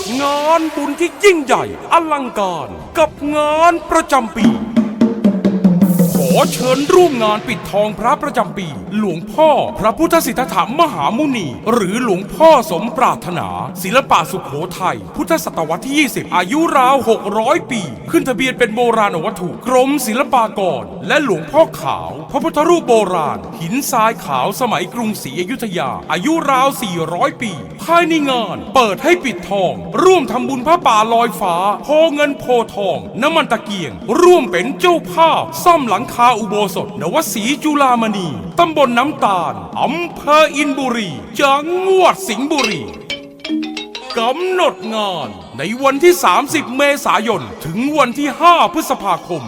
ดงานบุญที่ยิ่งใหญ่อลังการกับงานประจำปี ขอเชิญร่วมงานปิดทองพระประจำปี หลวงพ่อพระพุทธสิทธัตถมหามุนี หรือหลวงพ่อสมปรารถนา ศิลปะสุขโขทัยพุทธศตวรรษที่ 20 อายุราว 600 ปี ขึ้นทะเบียนเป็นโบราณวัตถุกรมศิลปากร และหลวงพ่อขาว พระพุทธรูปโบราณ หินทรายขาวสมัยกรุงศรีอยุธยา อายุราว 400 ปี ภายในงาน เปิดให้ปิดทอง ร่วมทำบุญพระป่าลอยฟ้าโพเงินโพทอง น้ำมันตะเกียง ร่วมเป็นเจ้าภาพ ซ่อมหลังคาอุโบสถ นวสีจุลามณีตำบลน้ำตาลอำเภออินบุรี จังหวัดสิงห์บุรีกำหนดงานในวันที่ 30 เมษายน ถึงวันที่ 5 พฤษภาคม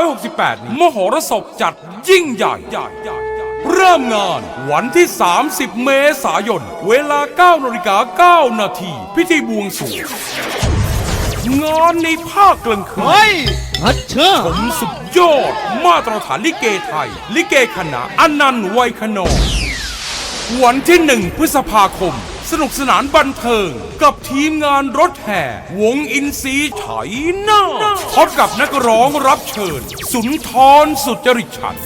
2568 มหรสพจัดยิ่งใหญ่ เริ่มงานวันที่ 30 เมษายน เวลา9นาฬิกา9นาทีพิธีบวงสรวงงานในภาคกลางคืน เฮ้ยฮัดเชื่อผมสุดยอด มาตรฐานลิเกไทย ลิเกคณะอนันต์ไวยขนองวันที่หนึ่งพฤษภาคม สนุกสนานบันเทิง กับทีมงานรถแห่ วงอินซีไถหน้าพบกับนักร้องรับเชิญ สุนทรสุจริตฉัน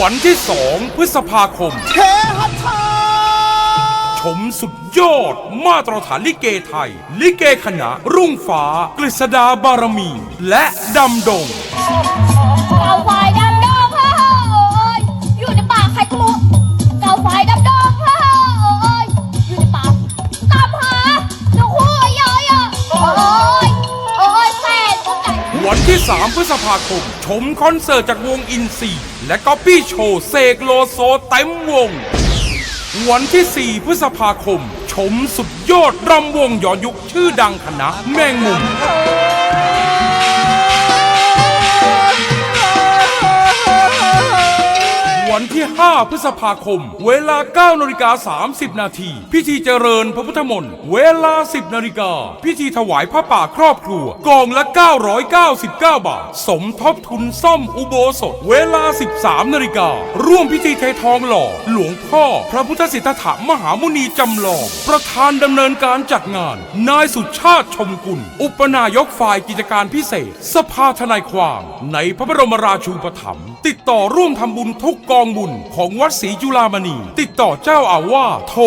วันที่สองพฤษภาคมเทฮัทชาชมสุดยอด มาตรฐานลิเกไทย ลิเกคณะ รุ่งฟ้า กฤษดาบารมี และดำดง เอาไฟดำด วันที่ 3 พฤษภาคม ชมคอนเสิร์ตจากวงอินซีและก็ปี้โชว์เสกโลโซเต็มวง วันที่ 4 พฤษภาคม ชมสุดยอดรำวงย้อนยุคชื่อดังคณะแมงมุม นที่ 5 พฤษภาคม เวลา 9นาฬิกา30 นาที พิธีเจริญพระพุทธมนต์ เวลา 10นาฬิกา พิธีถวายพระป่าครอบครัว กองละ 999 บาท สมทบทุนซ่อมอุโบสถ เวลา 13นาฬิการ่วมพิธีเททองหล่อ หลวงพ่อ พระพุทธสิทธัตถมหามุนีจำลอง ประธานดำเนินการจัดงาน นายสุชาติชมกุล อุปนายกฝ่ายกิจการพิเศษ สภาทนายความ ในพระบรมราชูปถัมภ์ติดต่อร่วมทำบุญทุกกองบุญของวัดศรีจุฬามณี ติดต่อเจ้าอาวาสโทร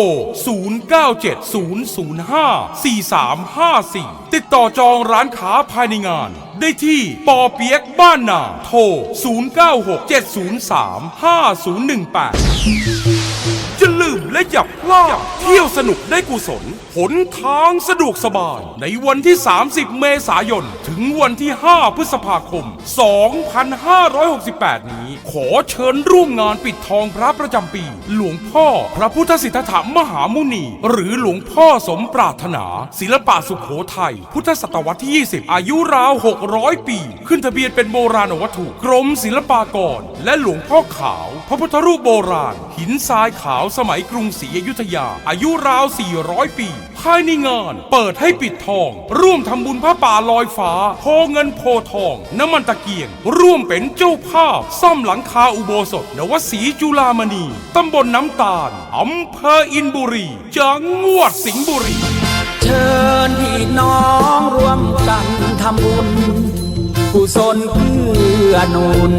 0970054354 ติดต่อจองร้านค้าภายในงาน ได้ที่ปอเปียกบ้านนาโทร 0967035018จะลืมและอย่าพลาดเที่ยวสนุกได้กุศลหนทางสะดวกสบาย ในวันที่ 30 เมษายน ถึงวันที่ 5 พฤษภาคม 2568 นี้ ขอเชิญร่วมงานปิดทองพระประจำปี หลวงพ่อพระพุทธสิทธัตถมหามุนี หรือหลวงพ่อสมปรารถนา ศิลปะสุขโขทัยพุทธศตวรรษที่ 20 อายุราว 600 ปี ขึ้นทะเบียนเป็นโบราณวัตถุกรมศิลปากร และหลวงพ่อขาว พระพุทธรูปโบราณ หินทรายขาวสมัยกรุงศรีอยุธยา อายุราว 400 ปี ภายในงานเปิดให้ปิดทอง ร่วมทำบุญพระป่าลอยฟ้าโพเงินโพทอง น้ำมันตะเกียง ร่วมเป็นเจ้าภาพซ่อมหลังคาอุโบสถนวสีจุลามณี ตำบลน้ำตาล อำเภออินบุรี จังหวัดสิงห์บุรี เชิญพี่น้องร่วมกันทำบุญกุศลเพื่อนุน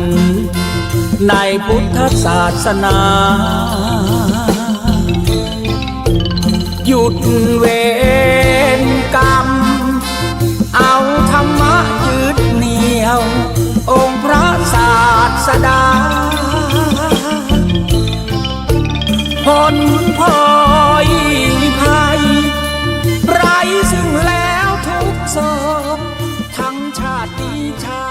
ในพุทธศาสนา หยุด ผลพลอยภัยไรซึ่งแล้วทุกโศกทั้งชาตินี้ชา